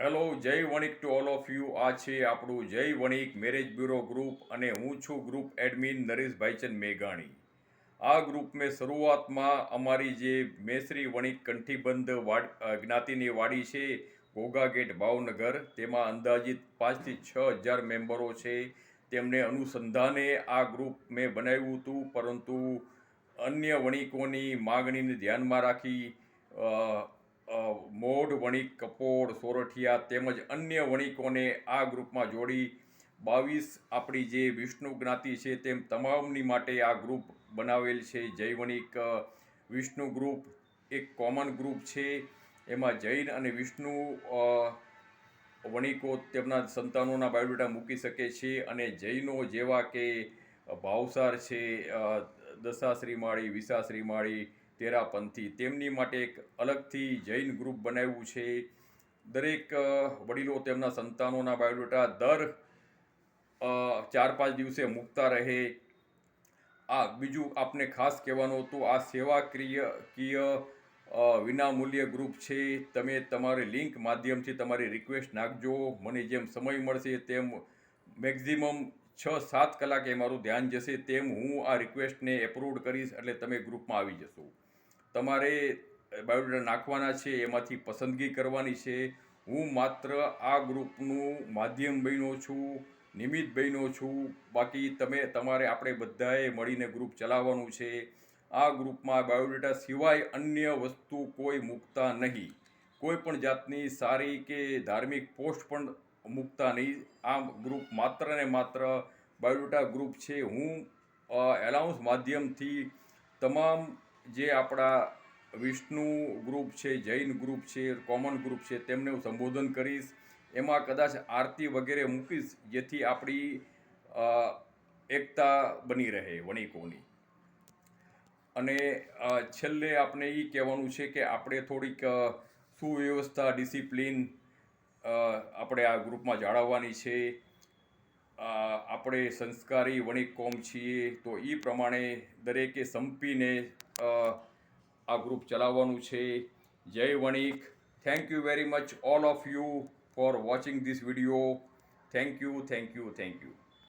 Hello Jay Vanik to all of you આ છે આપણું જય વણિક મેરેજ બ્યુરો ગ્રુપ અને હું છું ગ્રુપ એડમિન નરેશ ભાઈચંદ મેઘાણી. આ ગ્રુપ મેં શરૂઆતમાં અમારી જે મેસરી વણિક કંઠીબંધ વાડ જ્ઞાતિની વાડી છે, ઘોઘા ગેટ ભાવનગર, તેમાં અંદાજિત પાંચથી છ હજાર મેમ્બરો છે. તેમને અનુસંધાને આ ગ્રુપ મેં બનાવ્યું હતું, પરંતુ અન્ય વણિકોની માગણીને ધ્યાનમાં રાખી મોઢ વણિક કપોળ સોરઠિયા તેમજ અન્ય વણિકોને આ ગ્રુપમાં જોડી બાવીસ આપણી જે વિષ્ણુ જ્ઞાતિ છે તેમ તમામની માટે આ ગ્રુપ બનાવેલ છે. જય વણિક વિષ્ણુ ગ્રુપ એક કોમન ગ્રુપ છે. એમાં જૈન અને વિષ્ણુ વણિકો તેમના સંતાનોના બાયોડેટા મૂકી શકે છે અને જૈનો જેવા કે ભાવસાર છે દશાશ્રી માળી, વિશાશ્રી માળી તેરાપંથી. તેમની માટે એક અલગથી જૈન ગ્રુપ બનાવ્યું છે. દરેક વડીલો તેમના સંતાનોના બાયોડેટા દર ચાર પાંચ દિવસે મૂકતા રહે. આ બીજું આપને ખાસ કહેવાનું હતું, આ સેવાક્રિય કીય વિનામૂલ્ય ગ્રુપ છે. તમે તમારી લિંક માધ્યમથી તમારી રિક્વેસ્ટ નાખજો. મને જેમ સમય મળશે તેમ મેક્ઝિમમ છ સાત કલાકે મારું ધ્યાન જશે. તેમ હું આ રિક્વેસ્ટને એપ્રુવડ કરીશ એટલે તમે ગ્રુપમાં આવી જશો. તમારે બાયોડેટા નાખવાના છે, એમાંથી પસંદગી કરવાની છે. હું માત્ર આ ગ્રુપનું માધ્યમ બન્યો છું, નિમિત્ત બન્યો છું. બાકી તમે, તમારે આપણે બધાએ મળીને ગ્રુપ ચલાવવાનું છે. આ ગ્રુપમાં બાયોડેટા સિવાય અન્ય વસ્તુ કોઈ મૂકતા નહીં. કોઈ પણ જાતની સારી કે ધાર્મિક પોસ્ટ પણ મૂકતા નહીં. આ ગ્રુપ માત્ર ને માત્ર બાયોડેટા ગ્રુપ છે. હું એલાઉન્સ માધ્યમથી તમામ જે આપણા વિષ્ણુ ગ્રુપ છે, જૈન ગ્રુપ છે, કોમન ગ્રુપ છે, તેમને હું સંબોધન કરીશ. એમાં કદાચ આરતી વગેરે મૂકીશ, જેથી આપણી એકતા બની રહે વણિકોની. અને છેલ્લે આપણે એ કહેવાનું છે કે આપણે થોડીક સુવ્યવસ્થા, ડિસિપ્લિન આપણે આ ગ્રુપમાં જાળવવાની છે. આપણે સંસ્કારી વણિક કોમ છીએ, તો એ પ્રમાણે દરેકે સંપીને આ ગ્રુપ ચલાવવાનું છે. Jai Vanik. Thank you very much all of you for watching this video thank you thank you thank you